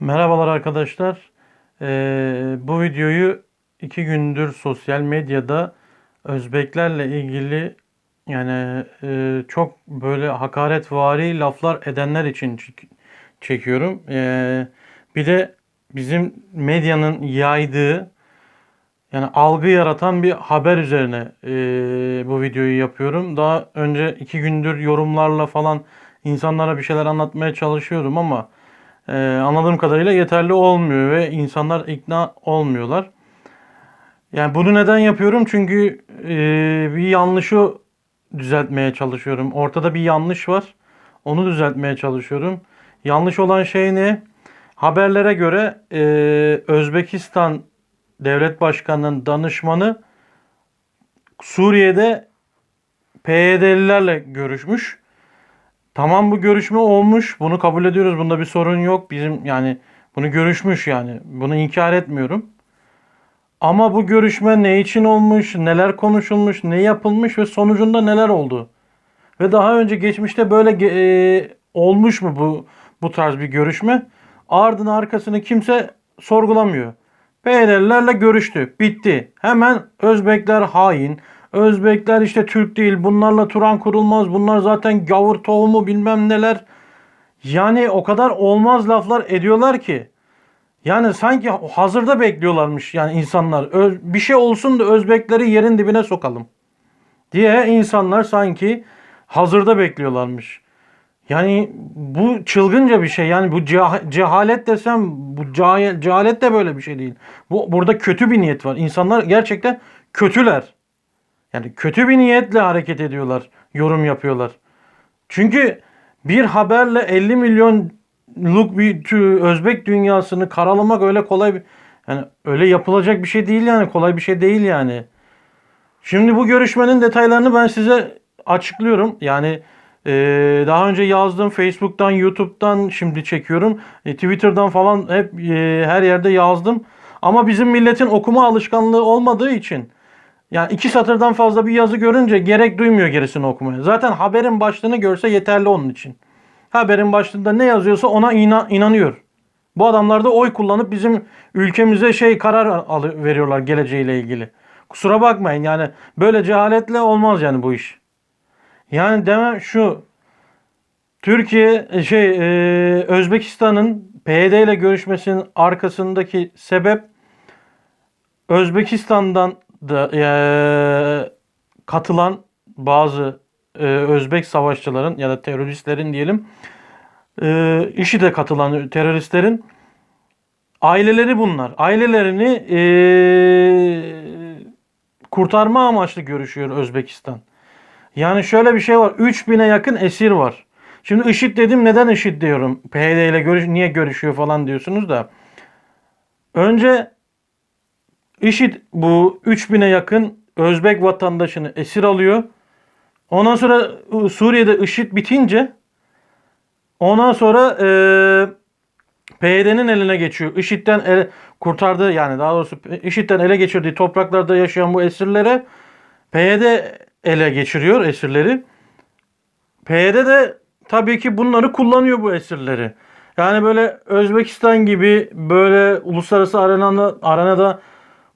Merhabalar arkadaşlar. Ee, bu videoyu iki gündür sosyal medyada Özbeklerle ilgili yani e, çok böyle hakaretvari laflar edenler için çek- çekiyorum. Ee, bir de bizim medyanın yaydığı yani algı yaratan bir haber üzerine e, bu videoyu yapıyorum. Daha önce iki gündür yorumlarla falan insanlara bir şeyler anlatmaya çalışıyorum ama e, anladığım kadarıyla yeterli olmuyor ve insanlar ikna olmuyorlar. Yani bunu neden yapıyorum? Çünkü e, bir yanlışı düzeltmeye çalışıyorum. Ortada bir yanlış var. Onu düzeltmeye çalışıyorum. Yanlış olan şey ne? Haberlere göre e, Özbekistan Devlet Başkanı'nın danışmanı Suriye'de PYD'lilerle görüşmüş. Tamam bu görüşme olmuş. Bunu kabul ediyoruz. Bunda bir sorun yok. Bizim yani bunu görüşmüş yani. Bunu inkar etmiyorum. Ama bu görüşme ne için olmuş, neler konuşulmuş, ne yapılmış ve sonucunda neler oldu? Ve daha önce geçmişte böyle e, olmuş mu bu bu tarz bir görüşme? Ardını arkasını kimse sorgulamıyor. PYD'lilerle görüştü. Bitti. Hemen Özbekler hain. Özbekler işte Türk değil. Bunlarla Turan kurulmaz. Bunlar zaten gavur tohumu bilmem neler. Yani o kadar olmaz laflar ediyorlar ki. Yani sanki hazırda bekliyorlarmış yani insanlar. Bir şey olsun da Özbekleri yerin dibine sokalım diye insanlar sanki hazırda bekliyorlarmış. Yani bu çılgınca bir şey. Yani bu ceha- cehalet desem bu cehalet de böyle bir şey değil. Bu burada kötü bir niyet var. İnsanlar gerçekten kötüler. Yani kötü bir niyetle hareket ediyorlar, yorum yapıyorlar. Çünkü bir haberle 50 milyonluk bir Özbek dünyasını karalamak öyle kolay bir yani öyle yapılacak bir şey değil yani kolay bir şey değil yani. Şimdi bu görüşmenin detaylarını ben size açıklıyorum. Yani e, daha önce yazdım Facebook'tan, YouTube'dan şimdi çekiyorum. E, Twitter'dan falan hep e, her yerde yazdım. Ama bizim milletin okuma alışkanlığı olmadığı için yani iki satırdan fazla bir yazı görünce gerek duymuyor gerisini okumaya. Zaten haberin başlığını görse yeterli onun için. Haberin başlığında ne yazıyorsa ona ina- inanıyor. Bu adamlar da oy kullanıp bizim ülkemize şey karar veriyorlar geleceğiyle ilgili. Kusura bakmayın yani böyle cehaletle olmaz yani bu iş. Yani demem şu Türkiye e, şey e, Özbekistan'ın PYD ile görüşmesinin arkasındaki sebep Özbekistan'dan da e, katılan bazı e, Özbek savaşçıların ya da teröristlerin diyelim e, IŞİD'e katılan teröristlerin aileleri bunlar. Ailelerini e, kurtarma amaçlı görüşüyor Özbekistan. Yani şöyle bir şey var. 3000'e yakın esir var. Şimdi IŞİD dedim neden IŞİD diyorum? PYD ile görüş niye görüşüyor falan diyorsunuz da. Önce IŞİD bu 3000'e yakın Özbek vatandaşını esir alıyor. Ondan sonra Suriye'de IŞİD bitince ondan sonra e, PYD'nin eline geçiyor. IŞİD'den ele, kurtardığı yani daha doğrusu IŞİD'den ele geçirdiği topraklarda yaşayan bu esirlere PYD ele geçiriyor esirleri. PYD de tabii ki bunları kullanıyor bu esirleri. Yani böyle Özbekistan gibi böyle uluslararası arenada, arenada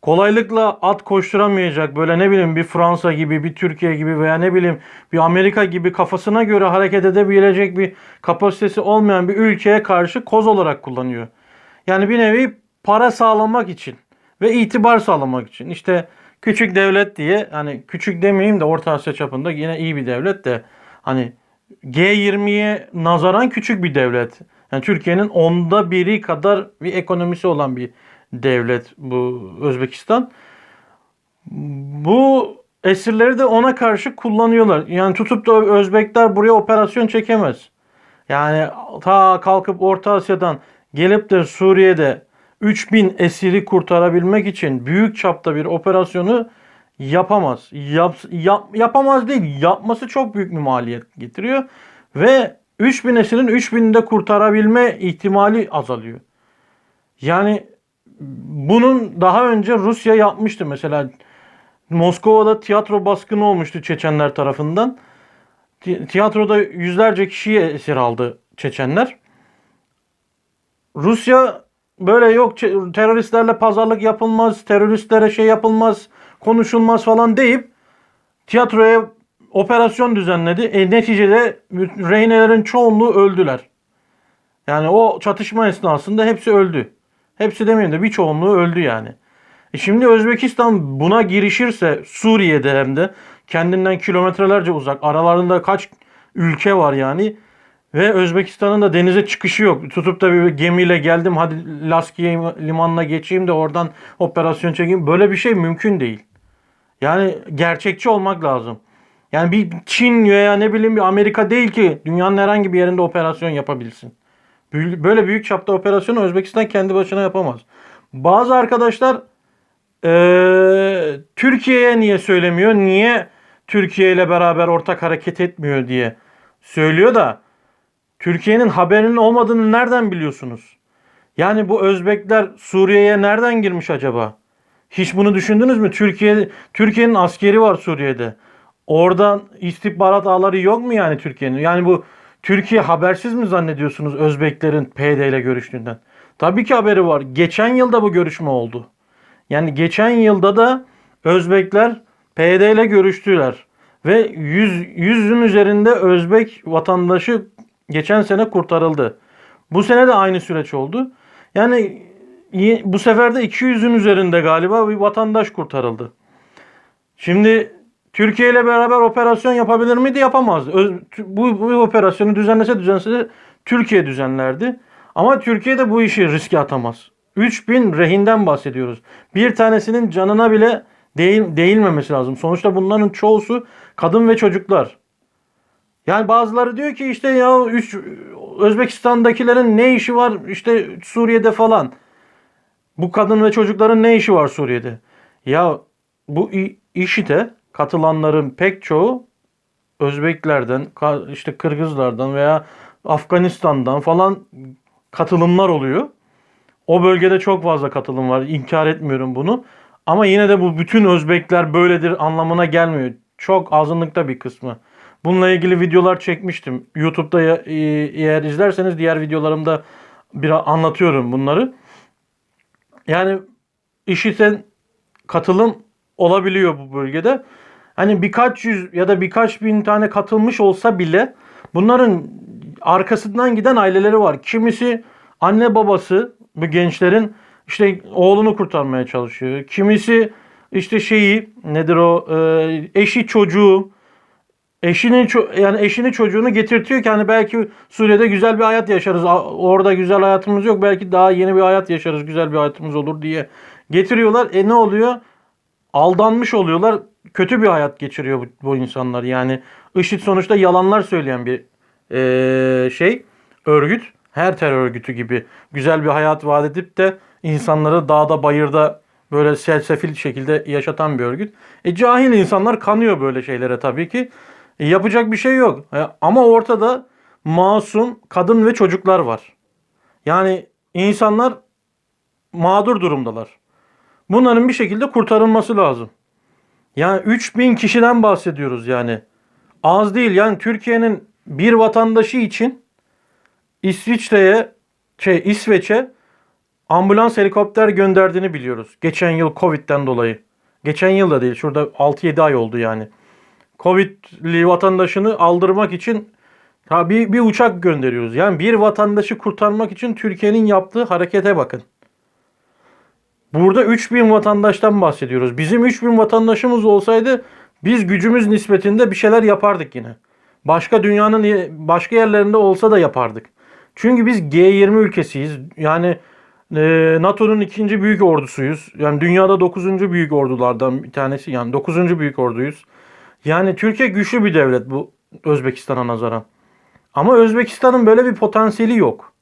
kolaylıkla at koşturamayacak böyle ne bileyim bir Fransa gibi bir Türkiye gibi veya ne bileyim bir Amerika gibi kafasına göre hareket edebilecek bir kapasitesi olmayan bir ülkeye karşı koz olarak kullanıyor. Yani bir nevi para sağlamak için ve itibar sağlamak için. İşte küçük devlet diye hani küçük demeyeyim de Orta Asya çapında yine iyi bir devlet de hani G20'ye nazaran küçük bir devlet. Yani Türkiye'nin onda biri kadar bir ekonomisi olan bir devlet bu Özbekistan. Bu esirleri de ona karşı kullanıyorlar. Yani tutup da Özbekler buraya operasyon çekemez. Yani ta kalkıp Orta Asya'dan gelip de Suriye'de 3000 esiri kurtarabilmek için büyük çapta bir operasyonu yapamaz. Yap, yap, yapamaz değil. Yapması çok büyük bir maliyet getiriyor. Ve 3000 esirin 3000'ini de kurtarabilme ihtimali azalıyor. Yani bunun daha önce Rusya yapmıştı mesela. Moskova'da tiyatro baskını olmuştu Çeçenler tarafından. Ti- Tiyatroda yüzlerce kişiyi esir aldı Çeçenler. Rusya böyle yok teröristlerle pazarlık yapılmaz, teröristlere şey yapılmaz, konuşulmaz falan deyip tiyatroya operasyon düzenledi. E, neticede rehinelerin çoğunluğu öldüler. Yani o çatışma esnasında hepsi öldü. Hepsi demeyeyim de bir çoğunluğu öldü yani. E şimdi Özbekistan buna girişirse Suriye'de hem de kendinden kilometrelerce uzak aralarında kaç ülke var yani ve Özbekistan'ın da denize çıkışı yok. Tutup da bir gemiyle geldim hadi Laskiye limanına geçeyim de oradan operasyon çekeyim. Böyle bir şey mümkün değil. Yani gerçekçi olmak lazım. Yani bir Çin veya ne bileyim bir Amerika değil ki dünyanın herhangi bir yerinde operasyon yapabilsin. Böyle büyük çapta operasyonu Özbekistan kendi başına yapamaz. Bazı arkadaşlar eee, Türkiye'ye niye söylemiyor, niye Türkiye ile beraber ortak hareket etmiyor diye söylüyor da Türkiye'nin haberinin olmadığını nereden biliyorsunuz? Yani bu Özbekler Suriye'ye nereden girmiş acaba? Hiç bunu düşündünüz mü? Türkiye Türkiye'nin askeri var Suriye'de. Oradan istihbarat ağları yok mu yani Türkiye'nin? Yani bu Türkiye habersiz mi zannediyorsunuz Özbeklerin PD ile görüştüğünden? Tabii ki haberi var. Geçen yılda bu görüşme oldu. Yani geçen yılda da Özbekler PD ile görüştüler. Ve 100, 100'ün üzerinde Özbek vatandaşı geçen sene kurtarıldı. Bu sene de aynı süreç oldu. Yani bu sefer de 200'ün üzerinde galiba bir vatandaş kurtarıldı. Şimdi Türkiye ile beraber operasyon yapabilir miydi? Yapamazdı. Öz- bu, bu operasyonu düzenlese düzenlese Türkiye düzenlerdi. Ama Türkiye de bu işi riske atamaz. 3000 rehinden bahsediyoruz. Bir tanesinin canına bile değil, değilmemesi lazım. Sonuçta bunların çoğusu kadın ve çocuklar. Yani bazıları diyor ki işte ya üç, Özbekistan'dakilerin ne işi var işte Suriye'de falan. Bu kadın ve çocukların ne işi var Suriye'de? Ya bu i- işite katılanların pek çoğu Özbeklerden, işte Kırgızlardan veya Afganistan'dan falan katılımlar oluyor. O bölgede çok fazla katılım var. İnkar etmiyorum bunu. Ama yine de bu bütün Özbekler böyledir anlamına gelmiyor. Çok azınlıkta bir kısmı. Bununla ilgili videolar çekmiştim. YouTube'da e, eğer izlerseniz diğer videolarımda biraz anlatıyorum bunları. Yani işiten katılım olabiliyor bu bölgede. Hani birkaç yüz ya da birkaç bin tane katılmış olsa bile bunların arkasından giden aileleri var. Kimisi anne babası bu gençlerin işte oğlunu kurtarmaya çalışıyor. Kimisi işte şeyi nedir o e, eşi çocuğu eşini yani eşini çocuğunu getirtiyor ki hani belki Suriye'de güzel bir hayat yaşarız. Orada güzel hayatımız yok. Belki daha yeni bir hayat yaşarız. Güzel bir hayatımız olur diye getiriyorlar. E ne oluyor? Aldanmış oluyorlar. Kötü bir hayat geçiriyor bu, bu insanlar. Yani IŞİD sonuçta yalanlar söyleyen bir eee, şey örgüt. Her terör örgütü gibi güzel bir hayat vaat edip de insanları dağda bayırda böyle selsefil şekilde yaşatan bir örgüt. E cahil insanlar kanıyor böyle şeylere tabii ki. E, yapacak bir şey yok. E, ama ortada masum kadın ve çocuklar var. Yani insanlar mağdur durumdalar. Bunların bir şekilde kurtarılması lazım. Yani 3000 kişiden bahsediyoruz yani. Az değil yani Türkiye'nin bir vatandaşı için İsviçre'ye şey İsveç'e ambulans helikopter gönderdiğini biliyoruz. Geçen yıl Covid'den dolayı. Geçen yıl da değil. Şurada 6-7 ay oldu yani. Covid'li vatandaşını aldırmak için ha bir, bir uçak gönderiyoruz. Yani bir vatandaşı kurtarmak için Türkiye'nin yaptığı harekete bakın. Burada 3000 vatandaştan bahsediyoruz. Bizim 3000 vatandaşımız olsaydı biz gücümüz nispetinde bir şeyler yapardık yine. Başka dünyanın başka yerlerinde olsa da yapardık. Çünkü biz G20 ülkesiyiz. Yani e, NATO'nun ikinci büyük ordusuyuz. Yani dünyada 9. büyük ordulardan bir tanesi. Yani 9. büyük orduyuz. Yani Türkiye güçlü bir devlet bu Özbekistan'a nazaran. Ama Özbekistan'ın böyle bir potansiyeli yok.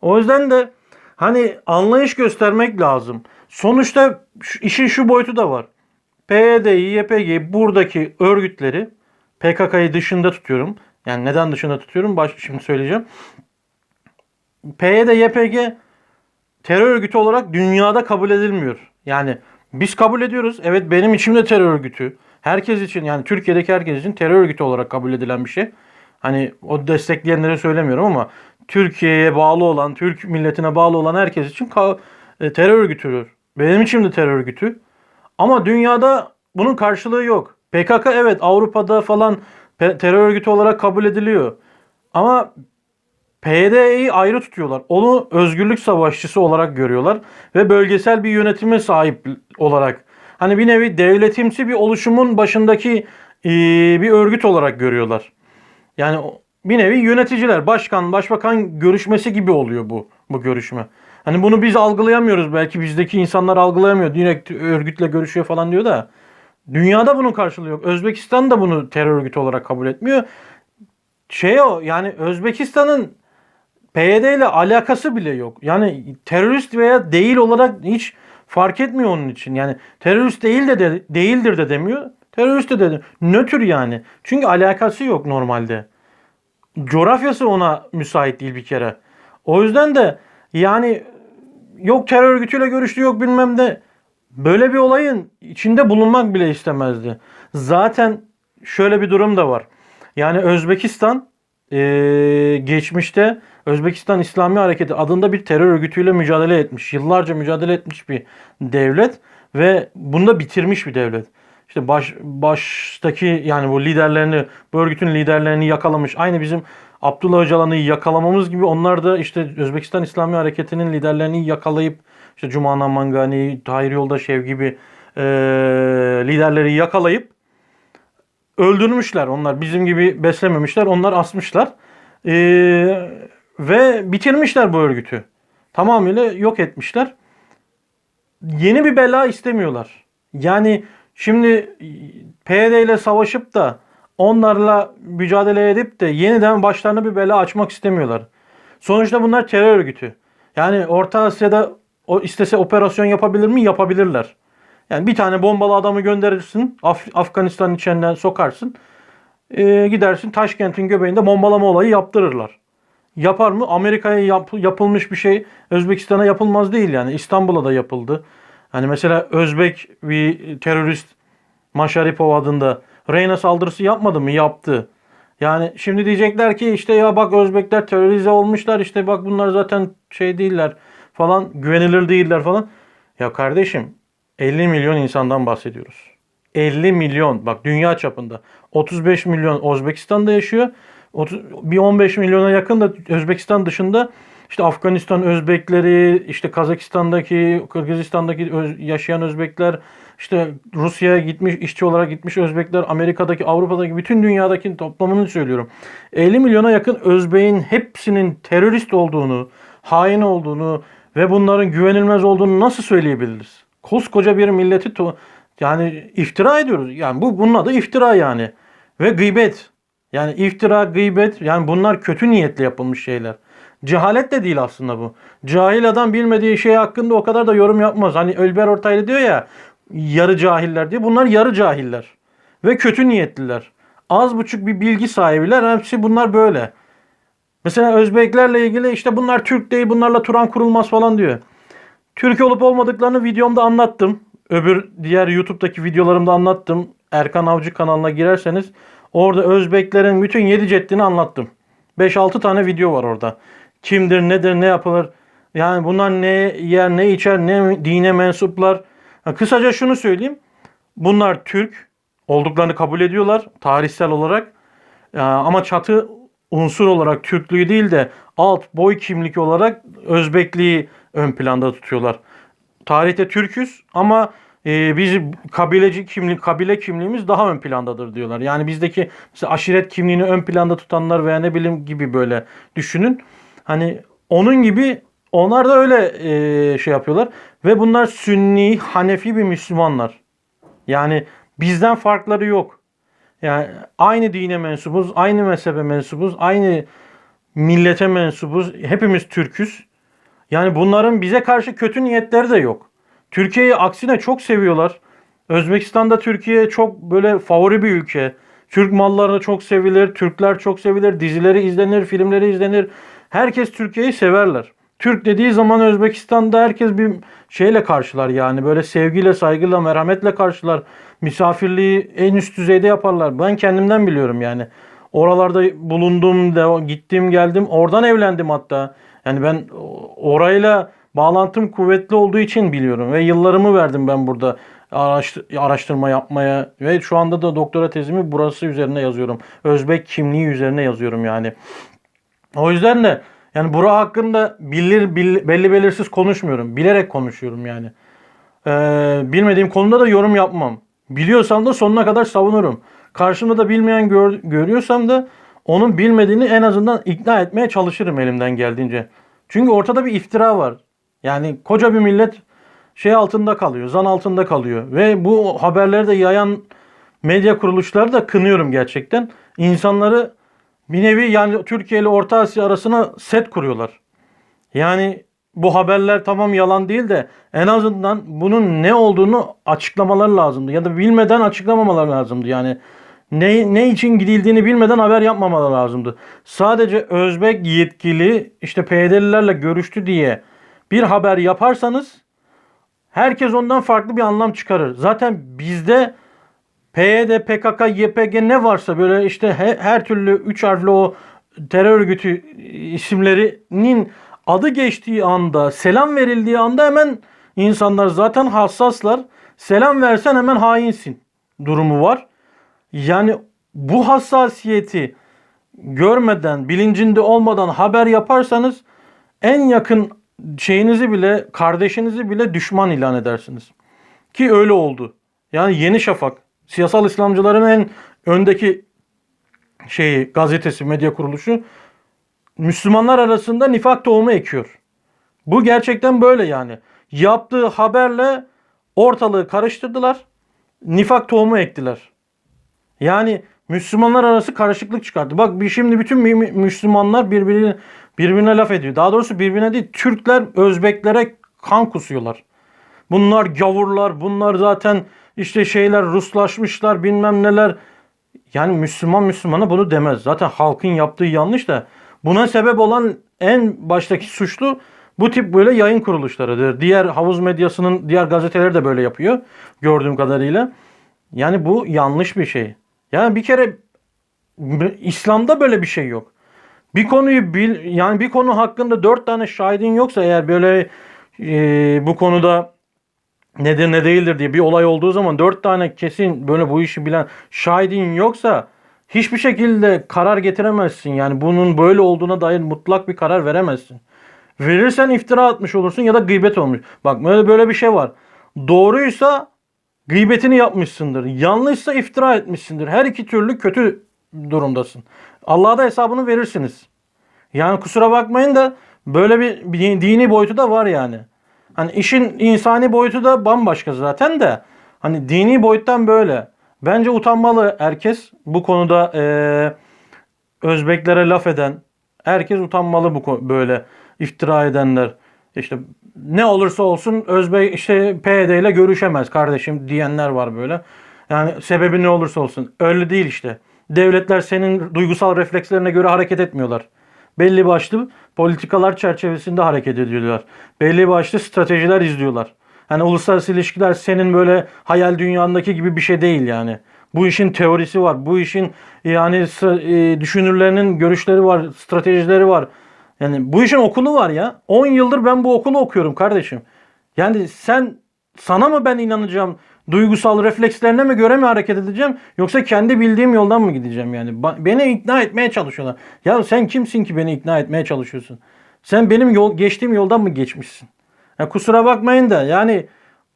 O yüzden de hani anlayış göstermek lazım. Sonuçta işin şu boyutu da var. PYD, YPG buradaki örgütleri PKK'yı dışında tutuyorum. Yani neden dışında tutuyorum? Baş, şimdi söyleyeceğim. PYD, YPG terör örgütü olarak dünyada kabul edilmiyor. Yani biz kabul ediyoruz. Evet benim içimde terör örgütü. Herkes için yani Türkiye'deki herkes için terör örgütü olarak kabul edilen bir şey. Hani o destekleyenlere söylemiyorum ama Türkiye'ye bağlı olan, Türk milletine bağlı olan herkes için e, terör örgütüdür. Benim için de terör örgütü. Ama dünyada bunun karşılığı yok. PKK evet Avrupa'da falan terör örgütü olarak kabul ediliyor. Ama PYD'yi ayrı tutuyorlar. Onu özgürlük savaşçısı olarak görüyorlar ve bölgesel bir yönetime sahip olarak hani bir nevi devletimsi bir oluşumun başındaki e, bir örgüt olarak görüyorlar. Yani bir nevi yöneticiler, başkan, başbakan görüşmesi gibi oluyor bu bu görüşme. Hani bunu biz algılayamıyoruz belki bizdeki insanlar algılayamıyor. Direkt örgütle görüşüyor falan diyor da dünyada bunun karşılığı yok. Özbekistan da bunu terör örgütü olarak kabul etmiyor. Şey o yani Özbekistan'ın PYD ile alakası bile yok. Yani terörist veya değil olarak hiç fark etmiyor onun için. Yani terörist değil de, de değildir de demiyor. Terörist de dedi. Nötr yani. Çünkü alakası yok normalde. Coğrafyası ona müsait değil bir kere. O yüzden de yani yok terör örgütüyle görüştü yok bilmem de böyle bir olayın içinde bulunmak bile istemezdi. Zaten şöyle bir durum da var. Yani Özbekistan eee, geçmişte Özbekistan İslami Hareketi adında bir terör örgütüyle mücadele etmiş. Yıllarca mücadele etmiş bir devlet ve bunu da bitirmiş bir devlet. İşte baş, baştaki yani bu liderlerini, bu örgütün liderlerini yakalamış. Aynı bizim Abdullah Öcalan'ı yakalamamız gibi onlar da işte Özbekistan İslami Hareketi'nin liderlerini yakalayıp işte Cumana Mangani, Tahir Yoldaşev gibi eee, liderleri yakalayıp öldürmüşler. Onlar bizim gibi beslememişler. Onlar asmışlar. Ee, ve bitirmişler bu örgütü. Tamamıyla yok etmişler. Yeni bir bela istemiyorlar. Yani şimdi PYD ile savaşıp da onlarla mücadele edip de yeniden başlarına bir bela açmak istemiyorlar. Sonuçta bunlar terör örgütü. Yani Orta Asya'da o istese operasyon yapabilir mi? Yapabilirler. Yani bir tane bombalı adamı gönderirsin. Af- Afganistan'ın içinden sokarsın. Ee, gidersin Taşkent'in göbeğinde bombalama olayı yaptırırlar. Yapar mı? Amerika'ya yap- yapılmış bir şey Özbekistan'a yapılmaz değil yani. İstanbul'a da yapıldı. Hani mesela Özbek bir terörist Maşaripov adında Reyna saldırısı yapmadı mı? Yaptı. Yani şimdi diyecekler ki işte ya bak Özbekler terörize olmuşlar işte bak bunlar zaten şey değiller falan güvenilir değiller falan. Ya kardeşim 50 milyon insandan bahsediyoruz. 50 milyon bak dünya çapında 35 milyon Özbekistan'da yaşıyor. 30, bir 15 milyona yakın da Özbekistan dışında işte Afganistan Özbekleri, işte Kazakistan'daki, Kırgızistan'daki öz- yaşayan Özbekler, işte Rusya'ya gitmiş, işçi olarak gitmiş Özbekler, Amerika'daki, Avrupa'daki, bütün dünyadaki toplamını söylüyorum. 50 milyona yakın Özbek'in hepsinin terörist olduğunu, hain olduğunu ve bunların güvenilmez olduğunu nasıl söyleyebiliriz? Koskoca bir milleti yani iftira ediyoruz. Yani bu bunun adı iftira yani. Ve gıybet. Yani iftira, gıybet yani bunlar kötü niyetle yapılmış şeyler. Cehalet de değil aslında bu. Cahil adam bilmediği şey hakkında o kadar da yorum yapmaz. Hani Ölber Ortaylı diyor ya yarı cahiller diye. Bunlar yarı cahiller. Ve kötü niyetliler. Az buçuk bir bilgi sahibiler. Hepsi bunlar böyle. Mesela Özbeklerle ilgili işte bunlar Türk değil bunlarla Turan kurulmaz falan diyor. Türk olup olmadıklarını videomda anlattım. Öbür diğer YouTube'daki videolarımda anlattım. Erkan Avcı kanalına girerseniz orada Özbeklerin bütün yedi ceddini anlattım. 5-6 tane video var orada. Kimdir, nedir, ne yapılır? Yani bunlar ne yer, ne içer, ne dine mensuplar. Kısaca şunu söyleyeyim. Bunlar Türk olduklarını kabul ediyorlar tarihsel olarak. Ama çatı unsur olarak Türklüğü değil de alt boy kimlik olarak Özbekliği ön planda tutuyorlar. Tarihte Türküz ama e, biz kabileci kimlik kabile kimliğimiz daha ön plandadır diyorlar. Yani bizdeki mesela aşiret kimliğini ön planda tutanlar veya ne bileyim gibi böyle düşünün. Hani onun gibi onlar da öyle e, şey yapıyorlar ve bunlar Sünni, Hanefi bir Müslümanlar. Yani bizden farkları yok. Yani aynı dine mensubuz, aynı mezhebe mensubuz, aynı millete mensubuz. Hepimiz Türküz. Yani bunların bize karşı kötü niyetleri de yok. Türkiye'yi aksine çok seviyorlar. Özbekistan'da Türkiye çok böyle favori bir ülke. Türk malları çok sevilir, Türkler çok sevilir, dizileri izlenir, filmleri izlenir. Herkes Türkiye'yi severler. Türk dediği zaman Özbekistan'da herkes bir şeyle karşılar yani böyle sevgiyle, saygıyla, merhametle karşılar. Misafirliği en üst düzeyde yaparlar. Ben kendimden biliyorum yani. oralarda bulundum, gittim geldim. Oradan evlendim hatta. Yani ben orayla bağlantım kuvvetli olduğu için biliyorum ve yıllarımı verdim ben burada araştı- araştırma yapmaya ve şu anda da doktora tezimi burası üzerine yazıyorum. Özbek kimliği üzerine yazıyorum yani. O yüzden de yani bura hakkında bilir, bil- belli belirsiz konuşmuyorum. Bilerek konuşuyorum yani. Ee, bilmediğim konuda da yorum yapmam. Biliyorsam da sonuna kadar savunurum. Karşımda da bilmeyen gör- görüyorsam da onun bilmediğini en azından ikna etmeye çalışırım elimden geldiğince. Çünkü ortada bir iftira var. Yani koca bir millet şey altında kalıyor, zan altında kalıyor. Ve bu haberleri de yayan medya kuruluşları da kınıyorum gerçekten. İnsanları bir yani Türkiye ile Orta Asya arasına set kuruyorlar. Yani bu haberler tamam yalan değil de en azından bunun ne olduğunu açıklamaları lazımdı. Ya da bilmeden açıklamamaları lazımdı. Yani ne, ne için gidildiğini bilmeden haber yapmamaları lazımdı. Sadece Özbek yetkili işte PYD'lilerle görüştü diye bir haber yaparsanız herkes ondan farklı bir anlam çıkarır. Zaten bizde PYD, PKK, YPG ne varsa böyle işte he- her türlü üç harfli o terör örgütü isimlerinin adı geçtiği anda, selam verildiği anda hemen insanlar zaten hassaslar. Selam versen hemen hainsin durumu var. Yani bu hassasiyeti görmeden, bilincinde olmadan haber yaparsanız en yakın şeyinizi bile, kardeşinizi bile düşman ilan edersiniz. Ki öyle oldu. Yani Yeni Şafak, siyasal İslamcıların en öndeki şeyi, gazetesi, medya kuruluşu Müslümanlar arasında nifak tohumu ekiyor. Bu gerçekten böyle yani. Yaptığı haberle ortalığı karıştırdılar. Nifak tohumu ektiler. Yani Müslümanlar arası karışıklık çıkarttı. Bak bir şimdi bütün mü- mü- Müslümanlar birbirine birbirine laf ediyor. Daha doğrusu birbirine değil Türkler Özbeklere kan kusuyorlar. Bunlar gavurlar, bunlar zaten işte şeyler Ruslaşmışlar bilmem neler. Yani Müslüman Müslümana bunu demez. Zaten halkın yaptığı yanlış da buna sebep olan en baştaki suçlu bu tip böyle yayın kuruluşlarıdır. Diğer havuz medyasının diğer gazeteleri de böyle yapıyor gördüğüm kadarıyla. Yani bu yanlış bir şey. Yani bir kere İslam'da böyle bir şey yok. Bir konuyu bil yani bir konu hakkında dört tane şahidin yoksa eğer böyle e, bu konuda nedir ne değildir diye bir olay olduğu zaman dört tane kesin böyle bu işi bilen şahidin yoksa hiçbir şekilde karar getiremezsin. Yani bunun böyle olduğuna dair mutlak bir karar veremezsin. Verirsen iftira atmış olursun ya da gıybet olmuş. Bak böyle böyle bir şey var. Doğruysa gıybetini yapmışsındır. Yanlışsa iftira etmişsindir. Her iki türlü kötü durumdasın. Allah'a da hesabını verirsiniz. Yani kusura bakmayın da böyle bir, dini boyutu da var yani. Hani işin insani boyutu da bambaşka zaten de. Hani dini boyuttan böyle. Bence utanmalı herkes bu konuda eee, Özbeklere laf eden herkes utanmalı bu böyle iftira edenler. İşte ne olursa olsun Özbek işte PYD ile görüşemez kardeşim diyenler var böyle. Yani sebebi ne olursa olsun. Öyle değil işte. Devletler senin duygusal reflekslerine göre hareket etmiyorlar. Belli başlı politikalar çerçevesinde hareket ediyorlar. Belli başlı stratejiler izliyorlar. Hani uluslararası ilişkiler senin böyle hayal dünyandaki gibi bir şey değil yani. Bu işin teorisi var. Bu işin yani e, düşünürlerinin görüşleri var, stratejileri var. Yani bu işin okulu var ya. 10 yıldır ben bu okulu okuyorum kardeşim. Yani sen sana mı ben inanacağım? Duygusal reflekslerine mi göre mi hareket edeceğim? Yoksa kendi bildiğim yoldan mı gideceğim yani? Beni ikna etmeye çalışıyorlar. Ya sen kimsin ki beni ikna etmeye çalışıyorsun? Sen benim yol geçtiğim yoldan mı geçmişsin? Ya kusura bakmayın da yani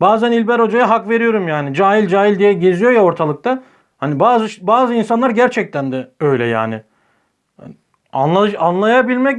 bazen İlber Hoca'ya hak veriyorum yani. Cahil cahil diye geziyor ya ortalıkta. Hani bazı bazı insanlar gerçekten de öyle yani. Anlay- anlayabilmek mi